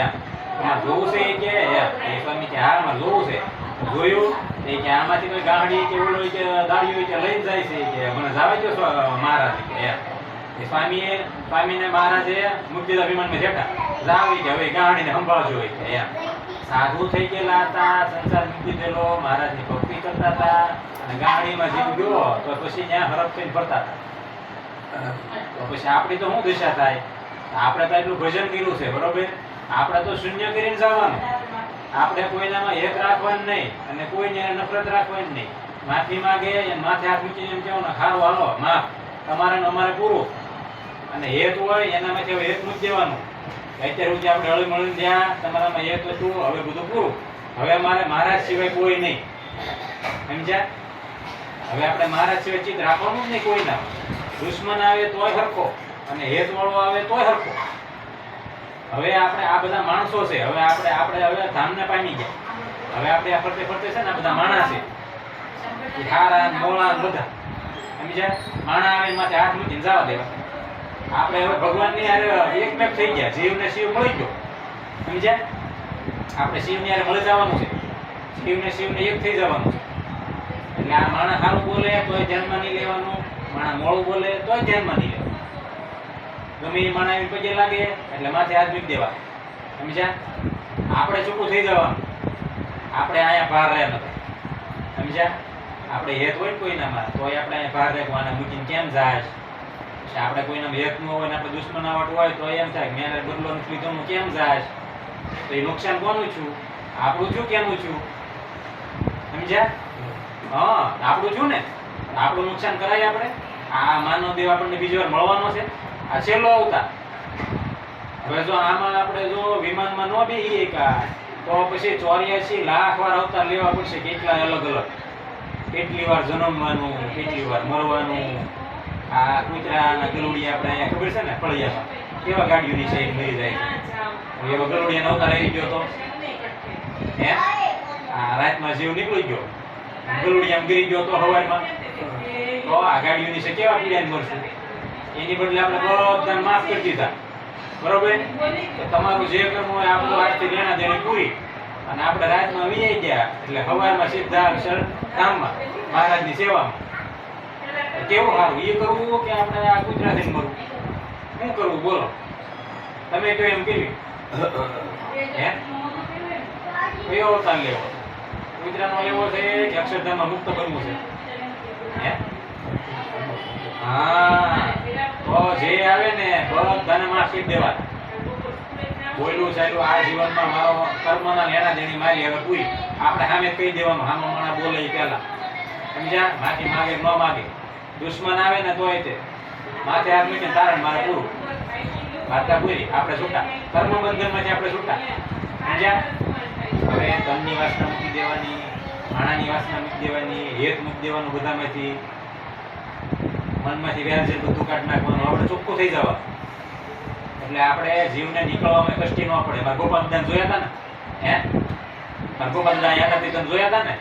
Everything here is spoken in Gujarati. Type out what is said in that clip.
એમ જોવું છે કે, એ સ્વામી જોવું છે. જોયું, એ કે આમાંથી કોઈ ગાંડી કે ઓલો કે દાડી હોય કે લઈ જાય છે કે, મને જાવે જો મહારાજ કે એમ એ સ્વામીએ, સ્વામીને મહારાજે મુક્તિદા વિમાનમાં જેઠા જાવી કે, હવે ગાંડીને સંભાળજો કે એમ સાધુ થઈ ગયેલા હતા, સંસાર મૂકી દીધેલો મહારાજની ભક્તિ કરતા હતા, અને ગાડીમાં જીવ ગયો, તો પછી ત્યાં હરફ થઈને ફરતા હતા. તો પછી આપણી તો શું દિશા થાય? આપણે તો એટલું ભજન કર્યું છે, બરોબર? આપણે તો શૂન્ય કરીને જવાનું. આપણે કોઈનામાં એક રાખવાનું નહીં અને કોઈને નફરત રાખવાની નહીં. માફી માગે માથે હાથ મૂકીને એમ કહેવાનું હારું, હાલો, માફ. તમારે અમારે પૂરું. અને હેત હોય એનામાંથી હવે હેત મૂકી દેવાનું. અત્યારે સુધી આપણે હળી મળીને ત્યાં તમારામાં હેત હતું હવે બધું પૂરું. હવે અમારે મહારાજ સિવાય કોઈ નહીં. સમજ્યા? હવે આપણે મહારાજ સિવાય ચિત્ત રાખવાનું જ નહીં કોઈના દુશ્મન આવે તોય હરખો અને હેત વાળો આવે તોય હરખો. હવે આપણે આ બધા માણસો છે. હવે આપણે આપણે હવે ધામને પામી ગયા. હવે આપણે આ ફરતે ફરતે છે ને બધા માણસ છે. હારા મોળા બધા. સમજ્યા? માણા આવે માથે હાથ મૂકીને જવા દેવા. આપણે હવે ભગવાનની હારે એકમેક થઈ ગયા. જીવને શિવ મળી ગયો. સમજ્યા? આપણે શિવની હારે મળી જવાનું છે. શિવને શિવને એક થઈ જવાનું છે. એટલે આ માણસ સારું બોલે, તોય ધ્યાનમાં નહીં લેવાનું. માણસ મોળું બોલે, તોય ધ્યાનમાં નહીં લેવાનું. ગમે એ માણા પગે લાગે, એટલે માથે હાથ મૂકી દેવા. સમજ્યા? આપણે ચૂકું થઈ જવાનું. આપણે અહીંયા બહાર રહ્યા નથી સમજ્યા? આપણે હેત હોય ને કોઈનામાં, તોય આપણે અહીંયા બહાર રહેવાના મૂકીને કેમ જાય? છે આપણે કોઈના હેત ન હોય ને આપણે દુશ્મનાવટ હોય તો એમ થાય મેં બદલો નથી લીધો, હું કેમ જાય? તો એ નુકસાન કોનું છું આપણું છું કેનું છું સમજ્યા? હા, આપણું છું ને. આપણું નુકસાન કરાય આપણે. આ માનવ દેવ આપણને બીજી વાર મળવાનો છે. આ છેલ્લો અવતાર. હવે જો આમાં આપણે જો વિમાનમાં ન બેહીએ કા તો પછી ચોર્યાસી લાખ વાર અવતાર લેવા પડશે કેટલા અલગ અલગ. કેટલી વાર જન્મવાનું, કેટલી વાર મરવાનું. આ કૂતરાના ગલુડિયા આપણે અહીંયા ખબર છે ને ફળિયામાં કેવા ગાડીઓની સાઈડ મરી જાય એવો એવા ગલુડિયાનો રહી ગયો તો. હે? આ રાતમાં જીવ નીકળી ગયો. ગલુડિયામાં ગીરી ગયો તો હવારમાં. તો આ ગાડીઓની છે કેવા પીડાને મરશું? એની બદલે આપણે બધાને માફ કરી દીધા. બરોબર? તમારું જે કર્મ હોય આપણું આજથી લેણા દેણી પૂરી. અને આપણે રાતમાં વિજય ગયા, એટલે સવારમાં સીધા અક્ષર કામમાં મહારાજની સેવામાં. કેવું સારું એ કરવું કે આપણે આ ગુજરાતી મરવું શું કરવું? બોલો. તમે તો એમ કેવી? હે? કયો અવતાર લેવો? ગુજરાતનો લેવો છે કે અક્ષરધામમાં મુક્ત બનવું છે? હે? હા. માફ કરી બોલ્યું સાહેબ આ જીવનમાં મારો કર્મના લેણા દેણી મારી હવે પૂરી. આપણે સામે કહી દેવાનું હામો માણા બોલે પહેલા. સમજ્યા? બાકી માગે ન માગે? દુશ્મન આવે ને તોય તે. માથે હાથ મૂકીને તારણ મારે પૂરું. વાર્તા પૂરી. આપણે છૂટા. કર્મ બંધનમાંથી આપણે છૂટા. સમજ્યા? હવે ધનની વાસના મૂકી દેવાની, માણાની વાસના મૂકી દેવાની, હેત મૂકી દેવાનું બધામાંથી. મનમાંથી વ્યાજ બધું કાઢી નાખવાનું. આપણે ચોખ્ખું થઈ જવા એટલે આપણે જીવને નીકળવામાં કષ્ટી ન પડે. ગોપાલ જોયા હતા ને? હે? મારા ગોપાલ દાન યાદ હતી તમે જોયા હતા ને?